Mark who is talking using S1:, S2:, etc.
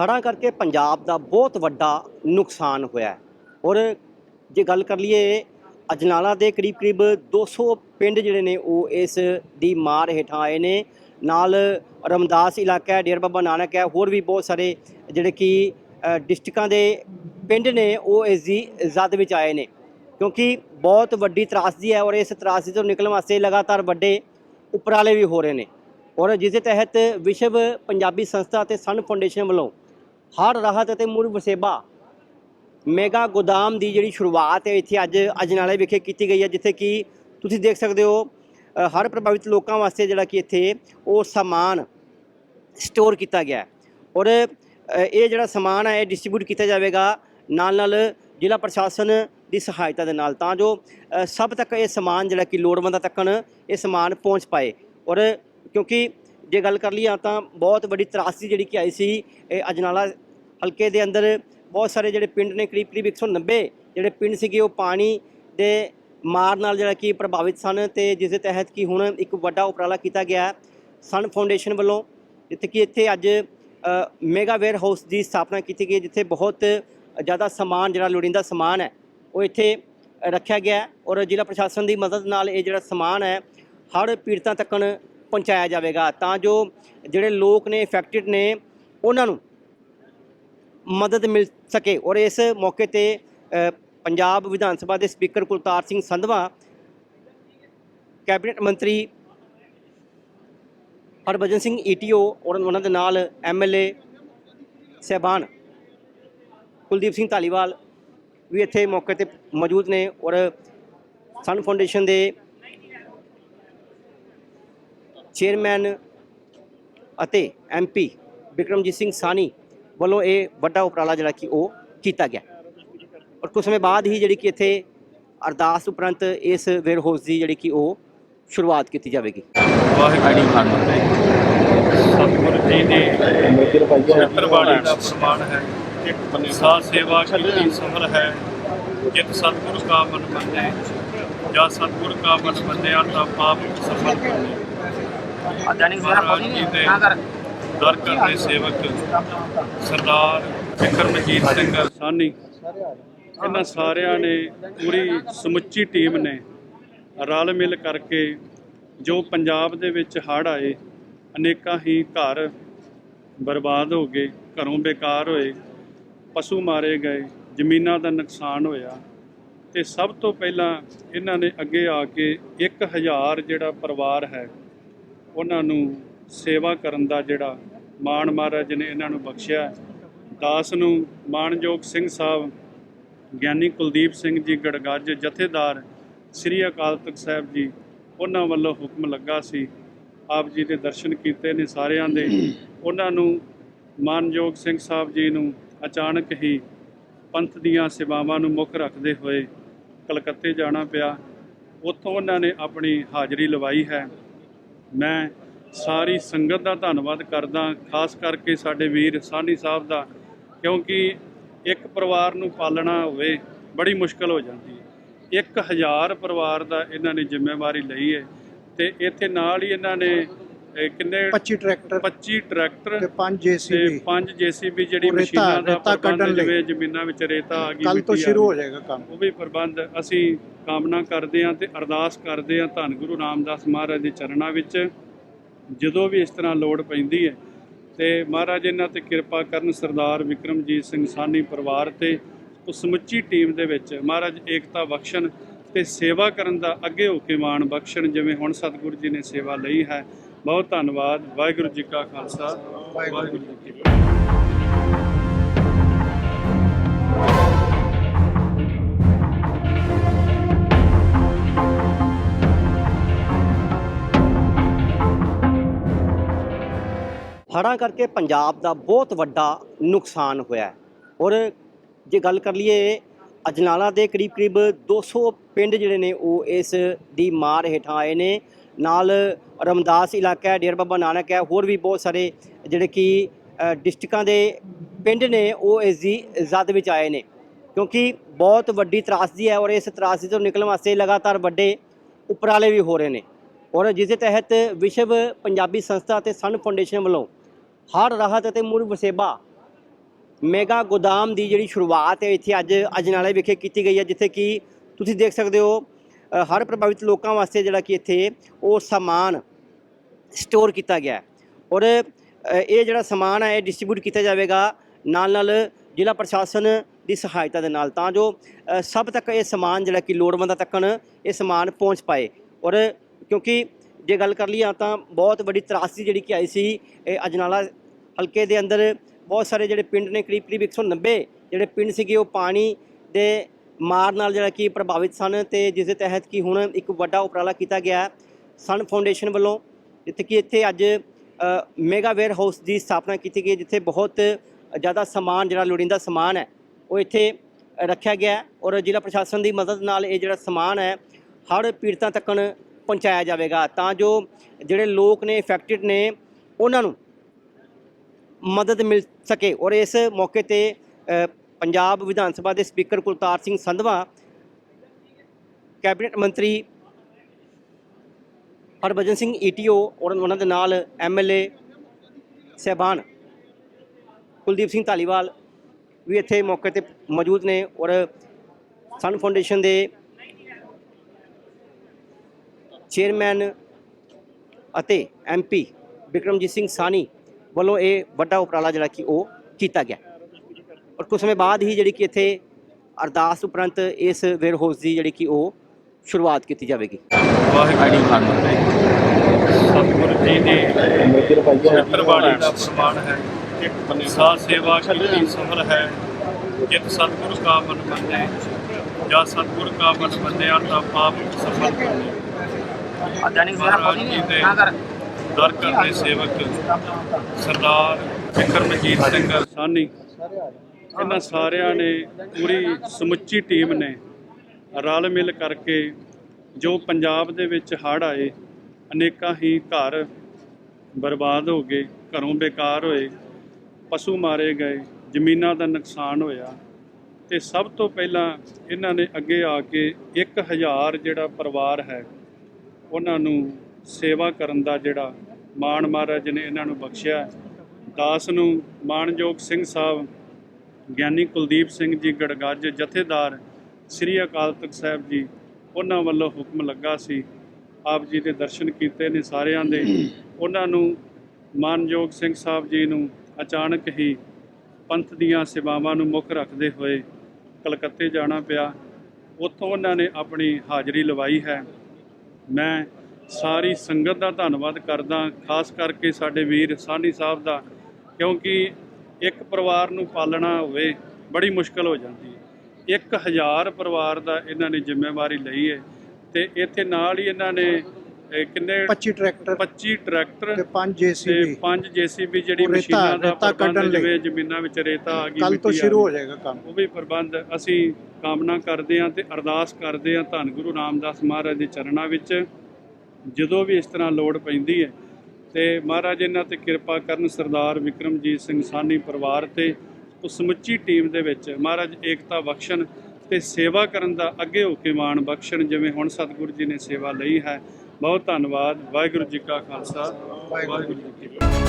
S1: ਹੜ੍ਹਾਂ ਕਰਕੇ ਪੰਜਾਬ ਦਾ ਬਹੁਤ ਵੱਡਾ ਨੁਕਸਾਨ ਹੋਇਆ ਔਰ ਜੇ ਗੱਲ ਕਰ ਲਈਏ ਅਜਨਾਲਾ ਦੇ ਕਰੀਬ ਕਰੀਬ 200 ਪਿੰਡ ਜਿਹੜੇ ਨੇ ਉਹ ਇਸ ਦੀ ਮਾਰ ਹੇਠਾਂ ਆਏ ਨੇ। ਨਾਲ ਰਮਦਾਸ ਇਲਾਕਾ ਹੈ ਡੇਰ ਬਾਬਾ ਨਾਨਕ ਹੈ ਹੋਰ ਵੀ ਬਹੁਤ ਸਾਰੇ ਜਿਹੜੇ ਕਿ ਅ, ਡਿਸਟ੍ਰਿਕਾਂ ਦੇ ਪਿੰਡ ਨੇ ਉਹ ਇਸ ਦੀ ਜ਼ਦ ਵਿੱਚ ਆਏ ਨੇ। ਕਿਉਂਕਿ ਬਹੁਤ ਵੱਡੀ ਤਰਾਸਦੀ ਹੈ ਔਰ ਇਸ ਤਰਾਸਦੀ ਤੋਂ ਨਿਕਲਣ ਵਾਸਤੇ ਲਗਾਤਾਰ ਵੱਡੇ ਉਪਰਾਲੇ ਵੀ ਹੋ ਰਹੇ ਨੇ। ਔਰ ਜਿਸ ਦੇ ਤਹਿਤ ਵਿਸ਼ਵ ਪੰਜਾਬੀ ਸੰਸਥਾ ਅਤੇ ਸਨ ਫਾਊਂਡੇਸ਼ਨ ਵੱਲੋਂ ਹਰ ਰਾਹਤ ਅਤੇ ਮੁੜ ਵਸੇਬਾ। ਮੈਗਾ ਗੋਦਾਮ ਦੀ ਜਿਹੜੀ ਸ਼ੁਰੂਆਤ ਹੈ, ਇੱਥੇ ਅੱਜ ਅਜਨਾਲੇ ਵਿਖੇ ਕੀਤੀ ਗਈ ਹੈ, ਜਿੱਥੇ ਕਿ ਤੁਸੀਂ ਦੇਖ ਸਕਦੇ ਹੋ ਹਰ ਪ੍ਰਭਾਵਿਤ ਲੋਕਾਂ ਵਾਸਤੇ ਜਿਹੜਾ ਕਿ ਇੱਥੇ ਉਹ ਸਮਾਨ ਸਟੋਰ ਕੀਤਾ ਗਿਆ ਔਰ ਇਹ ਜਿਹੜਾ ਸਮਾਨ ਹੈ, ਇਹ ਡਿਸਟ੍ਰੀਬਿਊਟ ਕੀਤਾ ਜਾਵੇਗਾ ਨਾਲ ਨਾਲ ਜ਼ਿਲ੍ਹਾ ਪ੍ਰਸ਼ਾਸਨ ਦੀ ਸਹਾਇਤਾ ਦੇ ਨਾਲ, ਤਾਂ ਜੋ ਸਭ ਤੱਕ ਇਹ ਸਮਾਨ ਜਿਹੜਾ ਕਿ ਲੋੜਵੰਦਾਂ ਤੱਕ ਇਹ ਸਮਾਨ ਪਹੁੰਚ ਪਾਏ। ਔਰ, ਕਿਉਂਕਿ ਜੇ ਗੱਲ ਕਰ ਲਈਏ ਤਾਂ ਬਹੁਤ ਵੱਡੀ ਤਰਾਸਦੀ ਜਿਹੜੀ ਕਿ ਆਈ ਸੀ ਇਹ ਅਜਨਾਲਾ ਹਲਕੇ ਦੇ ਅੰਦਰ ਬਹੁਤ ਸਾਰੇ ਜਿਹੜੇ ਪਿੰਡ ਨੇ ਕਰੀਬ ਕਰੀਬ 190 ਜਿਹੜੇ ਪਿੰਡ ਸੀਗੇ ਉਹ ਪਾਣੀ ਦੇ ਮਾਰ ਨਾਲ ਜਿਹੜਾ ਕਿ ਪ੍ਰਭਾਵਿਤ ਸਨ ਤੇ ਜਿਸ ਦੇ ਤਹਿਤ ਕਿ ਹੁਣ ਇੱਕ ਵੱਡਾ ਉਪਰਾਲਾ ਕੀਤਾ ਗਿਆ ਹੈ ਸਨ ਫਾਊਂਡੇਸ਼ਨ ਵੱਲੋਂ ਜਿੱਥੇ ਕਿ ਇੱਥੇ ਅੱਜ ਅ, ਮੈਗਾ ਵੇਅਰ ਹਾਊਸ ਦੀ ਸਥਾਪਨਾ ਕੀਤੀ ਗਈ ਜਿੱਥੇ ਬਹੁਤ ਜ਼ਿਆਦਾ ਸਮਾਨ ਜਿਹੜਾ ਲੋੜੀਂਦਾ ਸਮਾਨ ਹੈ ਉਹ ਇੱਥੇ ਰੱਖਿਆ ਗਿਆ ਔਰ ਜ਼ਿਲ੍ਹਾ ਪ੍ਰਸ਼ਾਸਨ ਦੀ ਮਦਦ ਨਾਲ ਇਹ ਜਿਹੜਾ ਸਮਾਨ ਹੈ ਹਰ ਪੀੜਤਾਂ ਤੱਕ ਪਹੁੰਚਾਇਆ ਜਾਵੇਗਾ, ਤਾਂ ਜੋ ਜਿਹੜੇ ਲੋਕ ਨੇ ਇਫੈਕਟਡ ਨੇ, ਉਹਨਾਂ ਨੂੰ ਮਦਦ ਮਿਲ ਸਕੇ। ਔਰ ਇਸ ਮੌਕੇ ਤੇ ਪੰਜਾਬ ਵਿਧਾਨ ਸਭਾ ਦੇ ਸਪੀਕਰ ਕੁਲਤਾਰ ਸਿੰਘ ਸੰਧਵਾ, ਕੈਬਨਿਟ ਮੰਤਰੀ ਹਰਭਜਨ ਸਿੰਘ ਈਟੀਓ ਔਰ ਉਹਨਾਂ ਦੇ ਨਾਲ ਐਮਐਲਏ ਸਹਿਬਾਨ ਕੁਲਦੀਪ ਸਿੰਘ ਧਾਲੀਵਾਲ ਵੀ ਇੱਥੇ ਮੌਕੇ ਤੇ ਮੌਜੂਦ ਨੇ। ਔਰ ਸਨ ਫਾਊਂਡੇਸ਼ਨ ਦੇ ਚੇਅਰਮੈਨ ਅਤੇ ਐਮਪੀ ਵਿਕਰਮਜੀਤ ਸਿੰਘ ਸਾਨੀ ਵੱਲੋਂ ਇਹ ਵੱਡਾ ਉਪਰਾਲਾ ਜਿਹੜਾ ਕਿ ਉਹ ਕੀਤਾ ਗਿਆ। ਔਰ ਕੁਝ ਸਮੇਂ ਬਾਅਦ ਹੀ ਜਿਹੜੀ ਕਿ ਇੱਥੇ ਅਰਦਾਸ ਉਪਰੰਤ ਇਸ ਵੇਅਰ ਹਾਊਸ ਦੀ ਜਿਹੜੀ ਕਿ ਉਹ ਸ਼ੁਰੂਆਤ ਕੀਤੀ ਜਾਵੇਗੀ।
S2: ਵਾਹਿਗੁਰੂ ਸਤਿਗੁਰੂ ਜੀ ਦੀ ਛਤਰਬਾਣੀ ਦਾ ਪ੍ਰਮਾਣ ਹੈ। ਸਾਧ ਸੇਵਾ ਕੀਤੀ ਸਫਲ ਹੈ। ਜਿਤ ਸਤਿਗੁਰੂ ਕਾ ਮਨ ਮੰਨੇ, ਜਾਂ ਸਤਿਗੁਰ ਕਾ ਮਨ ਮੰਨਿਆ ਤਾਂ ਪਾਪ ਸਫਲ ਕਰਨੇ। ਦਰ ਸੇਵਕ ਸਰਦਾਰ ਵਿਕਰਮਜੀਤ ਸਿੰਘ ਸਾਨੀ ਇਹਨਾਂ ਸਾਰਿਆਂ ਨੇ ਪੂਰੀ ਸਮੁੱਚੀ ਟੀਮ ਨੇ ਰਲ ਮਿਲ ਕਰਕੇ ਜੋ ਪੰਜਾਬ ਦੇ ਵਿੱਚ ਹੜ੍ਹ ਆਏ ਅਨੇਕਾਂ ਹੀ ਘਰ ਬਰਬਾਦ ਹੋ ਗਏ ਘਰੋਂ ਬੇਕਾਰ ਹੋਏ ਪਸ਼ੂ ਮਾਰੇ ਗਏ ਜ਼ਮੀਨਾਂ ਦਾ ਨੁਕਸਾਨ ਹੋਇਆ ਤੇ ਸਭ ਤੋਂ ਪਹਿਲਾਂ ਇਹਨਾਂ ਨੇ ਅੱਗੇ ਆ ਕੇ 1000 ਜਿਹੜਾ ਪਰਿਵਾਰ ਹੈ ਉਹਨਾਂ ਨੂੰ ਸੇਵਾ ਕਰਨ ਦਾ ਜਿਹੜਾ ਮਾਣ ਮਹਾਰਾਜ ਨੇ ਇਹਨਾਂ ਨੂੰ ਬਖਸ਼ਿਆ। ਦਾਸ ਨੂੰ ਮਾਣਯੋਗ ਸਿੰਘ ਸਾਹਿਬ, ਗਿਆਨੀ ਕੁਲਦੀਪ ਸਿੰਘ ਜੀ ਗੜਗੱਜ ਜਥੇਦਾਰ ਸ੍ਰੀ ਅਕਾਲ ਤਖਤ ਸਾਹਿਬ ਜੀ, ਉਹਨਾਂ ਵੱਲੋਂ ਹੁਕਮ ਲੱਗਾ ਸੀ। ਆਪ ਜੀ ਦੇ ਦਰਸ਼ਨ ਕੀਤੇ ਨੇ ਸਾਰਿਆਂ ਦੇ। ਉਹਨਾਂ ਨੂੰ ਮਾਨਯੋਗ ਸਿੰਘ ਸਾਹਿਬ ਜੀ ਨੂੰ ਅਚਾਨਕ ਹੀ ਪੰਥ ਦੀਆਂ ਸੇਵਾਵਾਂ ਨੂੰ ਮੁੱਖ ਰੱਖਦੇ ਹੋਏ ਕਲਕੱਤੇ ਜਾਣਾ ਪਿਆ। ਉੱਥੋਂ ਉਹਨਾਂ ਨੇ ਆਪਣੀ ਹਾਜ਼ਰੀ ਲਵਾਈ ਹੈ। ਮੈਂ ਸਾਰੀ ਸੰਗਤ ਦਾ ਧੰਨਵਾਦ ਕਰਦਾ, ਖਾਸ ਕਰਕੇ ਸਾਡੇ ਵੀਰ ਸਾਨੀ ਸਾਹਿਬ ਦਾ, ਕਿਉਂਕਿ ਇੱਕ ਪਰਿਵਾਰ ਨੂੰ ਪਾਲਣਾ ਹੋਵੇ, ਬੜੀ ਮੁਸ਼ਕਲ ਹੋ ਜਾਂਦੀ ਹੈ। 1000 ਪਰਿਵਾਰ ਦਾ ਇਹਨਾਂ ਨੇ ਜ਼ਿੰਮੇਵਾਰੀ ਲਈ ਹੈ ਤੇ ਇੱਥੇ ਨਾਲ ਹੀ ਇਹਨਾਂ ਨੇ ਇਹ ਕਿੰਨੇ
S3: 25 ਟਰੈਕਟਰ
S2: 25 ਟਰੈਕਟਰ
S3: ਤੇ 5
S2: ਤੇ
S3: ਜੀਸੀਬੀ।
S2: ਪੰਜ ਜੀਸੀਬੀ ਜਿਹੜੀ ਮਸ਼ੀਨਾਂ ਦਾ ਪ੍ਰਬੰਧ। ਜਿਵੇਂ ਜ਼ਮੀਨਾਂ ਵਿੱਚ ਰੇਤਾ ਆ ਗਈ
S3: ਕੱਲ ਤੋਂ ਸ਼ੁਰੂ ਹੋ ਜਾਏਗਾ ਕੰਮ।
S2: ਉਹ ਵੀ ਪ੍ਰਬੰਧ ਅਸੀਂ ਕਾਮਨਾ ਕਰਦੇ ਹਾਂ ਤੇ ਅਰਦਾਸ ਕਰਦੇ ਹਾਂ ਧੰਨ ਗੁਰੂ ਰਾਮਦਾਸ ਮਹਾਰਾਜ ਦੇ ਚਰਨਾਂ ਵਿੱਚ ਜਦੋਂ ਵੀ ਇਸ ਤਰ੍ਹਾਂ ਲੋੜ ਪੈਂਦੀ ਹੈ। ਤੇ ਮਹਾਰਾਜ ਇਹਨਾਂ ਤੇ ਕਿਰਪਾ ਕਰਨ ਸਰਦਾਰ ਵਿਕਰਮਜੀਤ ਸਿੰਘ ਸਾਨੀ ਪਰਿਵਾਰ ਤੇ ਉਹ ਸਮੁੱਚੀ ਟੀਮ ਦੇ ਵਿੱਚ ਮਹਾਰਾਜ ਏਕਤਾ ਬਖਸ਼ਣ ਤੇ ਸੇਵਾ ਕਰਨ ਦਾ ਅੱਗੇ ਹੋ ਕੇ ਮਾਣ ਬਖਸ਼ਣ ਜਿਵੇਂ ਹੁਣ ਸਤਿਗੁਰੂ ਜੀ ਨੇ ਸੇਵਾ ਲਈ ਹੈ। ਬਹੁਤ ਧੰਨਵਾਦ, ਵਾਹਿਗੁਰੂ ਜੀ ਕਾ ਖਾਲਸਾ, ਵਾਹਿਗੁਰੂ ਜੀ ਕੀ ਫਤਿਹ।
S1: ਹੜ੍ਹਾਂ ਕਰਕੇ ਪੰਜਾਬ ਦਾ ਬਹੁਤ ਵੱਡਾ ਨੁਕਸਾਨ ਹੋਇਆ ਔਰ ਜੇ ਗੱਲ ਕਰ ਲਈਏ, ਅਜਨਾਲਾ ਦੇ ਕਰੀਬ ਕਰੀਬ 200 ਪਿੰਡ ਜਿਹੜੇ ਨੇ, ਉਹ ਇਸ ਦੀ ਮਾਰ ਹੇਠਾਂ ਆਏ ਨੇ। ਨਾਲ ਰਮਦਾਸ ਇਲਾਕਾ ਹੈ ਡੇਰ ਬਾਬਾ ਨਾਨਕ ਹੈ ਹੋਰ ਵੀ ਬਹੁਤ ਸਾਰੇ ਜਿਹੜੇ ਕਿ ਅ, ਡਿਸਟ੍ਰਿਕਾਂ ਦੇ ਪਿੰਡ ਨੇ ਉਹ ਇਸ ਦੀ ਜ਼ਦ ਵਿੱਚ ਆਏ ਨੇ। ਕਿਉਂਕਿ ਬਹੁਤ ਵੱਡੀ ਤਰਾਸਦੀ ਹੈ ਔਰ ਇਸ ਤਰਾਸਦੀ ਤੋਂ ਨਿਕਲਣ ਵਾਸਤੇ ਲਗਾਤਾਰ ਵੱਡੇ ਉਪਰਾਲੇ ਵੀ ਹੋ ਰਹੇ ਨੇ। ਔਰ ਜਿਸ ਦੇ ਤਹਿਤ ਵਿਸ਼ਵ ਪੰਜਾਬੀ ਸੰਸਥਾ ਅਤੇ ਸਨ ਫਾਊਂਡੇਸ਼ਨ ਵੱਲੋਂ ਹੜ੍ਹ ਰਾਹਤ ਅਤੇ ਮੁੜ ਵਸੇਬਾ ਮੈਗਾ ਗੋਦਾਮ ਦੀ ਜਿਹੜੀ ਸ਼ੁਰੂਆਤ ਹੈ ਇੱਥੇ ਅੱਜ ਅਜਨਾਲੇ ਵਿਖੇ ਕੀਤੀ ਗਈ ਹੈ ਜਿੱਥੇ ਕਿ ਤੁਸੀਂ ਦੇਖ ਸਕਦੇ ਹੋ ਹਰ ਪ੍ਰਭਾਵਿਤ ਲੋਕਾਂ ਵਾਸਤੇ ਜਿਹੜਾ ਕਿ ਇੱਥੇ ਉਹ ਸਮਾਨ ਸਟੋਰ ਕੀਤਾ ਗਿਆ ਔਰ ਇਹ ਜਿਹੜਾ ਸਮਾਨ ਹੈ, ਇਹ ਡਿਸਟ੍ਰੀਬਿਊਟ ਕੀਤਾ ਜਾਵੇਗਾ ਨਾਲ ਨਾਲ ਜ਼ਿਲ੍ਹਾ ਪ੍ਰਸ਼ਾਸਨ ਦੀ ਸਹਾਇਤਾ ਦੇ ਨਾਲ, ਤਾਂ ਜੋ ਸਭ ਤੱਕ ਇਹ ਸਮਾਨ ਜਿਹੜਾ ਕਿ ਲੋੜਵੰਦਾਂ ਤੱਕਣ ਇਹ ਸਮਾਨ ਪਹੁੰਚ ਪਾਏ। ਔਰ, ਕਿਉਂਕਿ ਜੇ ਗੱਲ ਕਰ ਲਈਏ, ਤਾਂ ਬਹੁਤ ਵੱਡੀ ਤਰਾਸਦੀ ਜਿਹੜੀ ਕਿ ਆਈ ਸੀ, ਇਹ ਅਜਨਾਲਾ ਹਲਕੇ ਦੇ ਅੰਦਰ ਬਹੁਤ ਸਾਰੇ ਜਿਹੜੇ ਪਿੰਡ ਨੇ ਕਰੀਬ ਕਰੀਬ 190 ਜਿਹੜੇ ਪਿੰਡ ਸੀਗੇ, ਉਹ ਪਾਣੀ ਦੇ ਮਾਰ ਨਾਲ ਜਿਹੜਾ ਕਿ ਪ੍ਰਭਾਵਿਤ ਸਨ ਤੇ ਜਿਸ ਦੇ ਤਹਿਤ ਕਿ ਹੁਣ ਇੱਕ ਵੱਡਾ ਉਪਰਾਲਾ ਕੀਤਾ ਗਿਆ ਹੈ ਸਨ ਫਾਊਂਡੇਸ਼ਨ ਵੱਲੋਂ ਜਿੱਥੇ ਕਿ ਇੱਥੇ ਅੱਜ ਅ, ਮੈਗਾ ਵੇਅਰ ਹਾਊਸ ਦੀ ਸਥਾਪਨਾ ਕੀਤੀ ਗਈ ਜਿੱਥੇ ਬਹੁਤ ਜ਼ਿਆਦਾ ਸਮਾਨ ਜਿਹੜਾ ਲੋੜੀਂਦਾ ਸਮਾਨ ਹੈ ਉਹ ਇੱਥੇ ਰੱਖਿਆ ਗਿਆ ਔਰ ਜ਼ਿਲ੍ਹਾ ਪ੍ਰਸ਼ਾਸਨ ਦੀ ਮਦਦ ਨਾਲ ਇਹ ਜਿਹੜਾ ਸਮਾਨ ਹੈ ਹਰ ਪੀੜਤਾਂ ਤੱਕਣ ਪਹੁੰਚਾਇਆ ਜਾਵੇਗਾ। ਤਾਂ ਜੋ ਜਿਹੜੇ ਲੋਕ ਨੇ ਇਫੈਕਟਡ ਨੇ ਉਹਨਾਂ ਨੂੰ ਮਦਦ ਮਿਲ ਸਕੇ ਔਰ ਇਸ ਮੌਕੇ ਤੇ ਪੰਜਾਬ ਵਿਧਾਨ ਸਭਾ ਦੇ ਸਪੀਕਰ ਕੁਲਤਾਰ ਸਿੰਘ ਸੰਧਵਾ, ਕੈਬਨਿਟ ਮੰਤਰੀ ਹਰਭਜਨ ਸਿੰਘ ਈਟੀਓ ਔਰ ਉਹਨਾਂ ਦੇ ਨਾਲ ਐਮਐਲਏ ਸਹਿਬਾਨ ਕੁਲਦੀਪ ਸਿੰਘ ਧਾਲੀਵਾਲ ਵੀ ਇੱਥੇ ਮੌਕੇ ਤੇ ਮੌਜੂਦ ਨੇ ਔਰ ਸਨ ਫਾਊਂਡੇਸ਼ਨ ਦੇ ਚੇਅਰਮੈਨ ਅਤੇ ਐਮਪੀ ਵਿਕਰਮਜੀਤ ਸਿੰਘ ਸਾਨੀ ਵੱਲੋਂ ਇਹ ਵੱਡਾ ਉਪਰਾਲਾ ਜਿਹੜਾ ਕਿ ਉਹ ਕੀਤਾ ਗਿਆ। ਔਰ ਕੁਝ ਸਮੇਂ ਬਾਅਦ ਹੀ ਜਿਹੜੀ ਕਿ ਇੱਥੇ ਅਰਦਾਸ ਉਪਰੰਤ ਇਸ ਵੇਅਰ ਹਾਊਸ ਦੀ ਜਿਹੜੀ ਕਿ ਉਹ ਸ਼ੁਰੂਆਤ ਕੀਤੀ ਜਾਵੇਗੀ।
S2: ਵਾਹਿਗੁਰੂ ਜੀ ਕੀ ਫਤਿਹ। ਸਤਿਗੁਰੂ ਜੀ ਦੀ ਛਤਰਬਾਣੀ ਦਾ ਪ੍ਰਮਾਣ ਹੈ। ਸਾਧ ਸੇਵਾ ਕੀਤੀ ਸਫਲ ਹੈ। ਜਿਤ ਸਤਿਗੁਰੂ ਕਾ ਮਨ ਮੰਨੇ ਜਾਂ ਸਤਿਗੁਰ ਕਾ ਮਨ ਮੰਨਿਆ ਤਾਂ ਪਾਪ ਸਫਲ ਕਰਨੇ ਮਹਾਰਾਜ ਜੀ ਦੇ ਦਰ ਕਰਦੇ ਸੇਵਕ ਸਰਦਾਰ ਵਿਕਰਮਜੀਤ ਸਿੰਘ। ਸਾਨੀ। ਇਹਨਾਂ ਸਾਰਿਆਂ ਨੇ ਪੂਰੀ ਸਮੁੱਚੀ ਟੀਮ ਨੇ ਰਲ ਮਿਲ ਕਰਕੇ ਜੋ ਪੰਜਾਬ ਦੇ ਵਿੱਚ ਹੜ੍ਹ ਆਏ, ਅਨੇਕਾਂ ਹੀ ਘਰ ਬਰਬਾਦ ਹੋ ਗਏ, ਘਰੋਂ ਬੇਕਾਰ ਹੋਏ, ਪਸ਼ੂ ਮਾਰੇ ਗਏ, ਜ਼ਮੀਨਾਂ ਦਾ ਨੁਕਸਾਨ ਹੋਇਆ ਤੇ ਸਭ ਤੋਂ ਪਹਿਲਾਂ ਇਹਨਾਂ ਨੇ ਅੱਗੇ ਆ ਕੇ 1000 ਜਿਹੜਾ ਪਰਿਵਾਰ ਹੈ, ਉਹਨਾਂ ਨੂੰ ਸੇਵਾ ਕਰਨ ਦਾ ਜਿਹੜਾ ਮਾਣ ਮਹਾਰਾਜ ਨੇ ਇਹਨਾਂ ਨੂੰ ਬਖਸ਼ਿਆ। ਦਾਸ ਨੂੰ ਮਾਣਯੋਗ ਸਿੰਘ ਸਾਹਿਬ ਗਿਆਨੀ ਕੁਲਦੀਪ ਸਿੰਘ ਜੀ ਗੜਗੱਜ ਜਥੇਦਾਰ ਸ੍ਰੀ ਅਕਾਲ ਤਖਤ ਸਾਹਿਬ ਜੀ, ਉਹਨਾਂ ਵੱਲੋਂ ਹੁਕਮ ਲੱਗਾ ਸੀ, ਆਪ ਜੀ ਦੇ ਦਰਸ਼ਨ ਕੀਤੇ ਨੇ ਸਾਰਿਆਂ ਦੇ। ਉਹਨਾਂ ਨੂੰ ਮਾਨਯੋਗ ਸਿੰਘ ਸਾਹਿਬ ਜੀ ਨੂੰ ਅਚਾਨਕ ਹੀ ਪੰਥ ਦੀਆਂ ਸੇਵਾਵਾਂ ਨੂੰ ਮੁੱਖ ਰੱਖਦੇ ਹੋਏ ਕਲਕੱਤੇ ਜਾਣਾ ਪਿਆ। ਉੱਥੋਂ ਉਹਨਾਂ ਨੇ ਆਪਣੀ ਹਾਜ਼ਰੀ ਲਵਾਈ ਹੈ। ਮੈਂ ਸਾਰੀ ਸੰਗਤ ਦਾ ਧੰਨਵਾਦ ਕਰਦਾ, ਖਾਸ ਕਰਕੇ ਸਾਡੇ ਵੀਰ ਸਾਨੀ ਸਾਹਿਬ ਦਾ, ਕਿਉਂਕਿ ਇੱਕ ਪਰਿਵਾਰ ਨੂੰ ਪਾਲਣਾ ਹੋਵੇ ਬੜੀ ਮੁਸ਼ਕਲ ਹੋ ਜਾਂਦੀ ਹੈ 1000 ਪਰਿਵਾਰ ਦਾ ਇਹਨਾਂ ਨੇ ਜ਼ਿੰਮੇਵਾਰੀ ਲਈ ਹੈ ਤੇ ਇੱਥੇ ਨਾਲ ਹੀ ਇਹਨਾਂ ਨੇ ਕਿੰਨੇ
S3: 25 ਟਰੈਕਟਰ
S2: 25 ਟਰੈਕਟਰ
S3: ਤੇ 5
S2: ਤੇ
S3: ਜੀਸੀਬੀ
S2: ਪੰਜ ਜੀਸੀਬੀ ਜਿਹੜੀ ਮਸ਼ੀਨਾਂ ਦਾ
S3: ਰੇਤਾ
S2: ਪ੍ਰਬੰਧ
S3: ਕੱਢਣ ਲਈ।
S2: ਜਿਵੇਂ ਜ਼ਮੀਨਾਂ ਵਿੱਚ ਰੇਤਾ ਆ ਗਈ
S3: ਕੱਲ ਤੋਂ ਸ਼ੁਰੂ। ਹੋ ਜਾਏਗਾ ਕੰਮ
S2: ਉਹ ਵੀ ਪ੍ਰਬੰਧ ਅਸੀਂ ਕਾਮਨਾ ਕਰਦੇ ਹਾਂ ਤੇ ਅਰਦਾਸ ਕਰਦੇ ਹਾਂ ਧੰਨ ਗੁਰੂ ਰਾਮਦਾਸ ਮਹਾਰਾਜ ਦੇ ਚਰਨਾਂ ਵਿੱਚ ਜਦੋਂ ਵੀ ਇਸ ਤਰ੍ਹਾਂ ਲੋੜ ਪੈਂਦੀ ਹੈ ਤੇ ਮਹਾਰਾਜ, ਇਹਨਾਂ ਤੇ ਕਿਰਪਾ ਕਰਨ ਸਰਦਾਰ ਵਿਕਰਮਜੀਤ ਸਿੰਘ ਸਾਨੀ ਪਰਿਵਾਰ ਤੇ ਉਸ ਸਮੁੱਚੀ ਟੀਮ ਦੇ ਵਿੱਚ ਮਹਾਰਾਜ ਏਕਤਾ ਬਖਸ਼ਣ ਤੇ ਸੇਵਾ ਕਰਨ ਦਾ ਅੱਗੇ ਹੋ ਕੇ ਮਾਣ ਬਖਸ਼ਣ, ਜਿਵੇਂ ਹੁਣ ਸਤਿਗੁਰੂ ਜੀ ਨੇ ਸੇਵਾ ਲਈ ਹੈ। ਬਹੁਤ ਧੰਨਵਾਦ। ਵਾਹਿਗੁਰੂ ਜੀ ਕਾ ਖਾਲਸਾ। ਵਾਹਿਗੁਰੂ ਜੀ ਕੀ ਫਤਿਹ।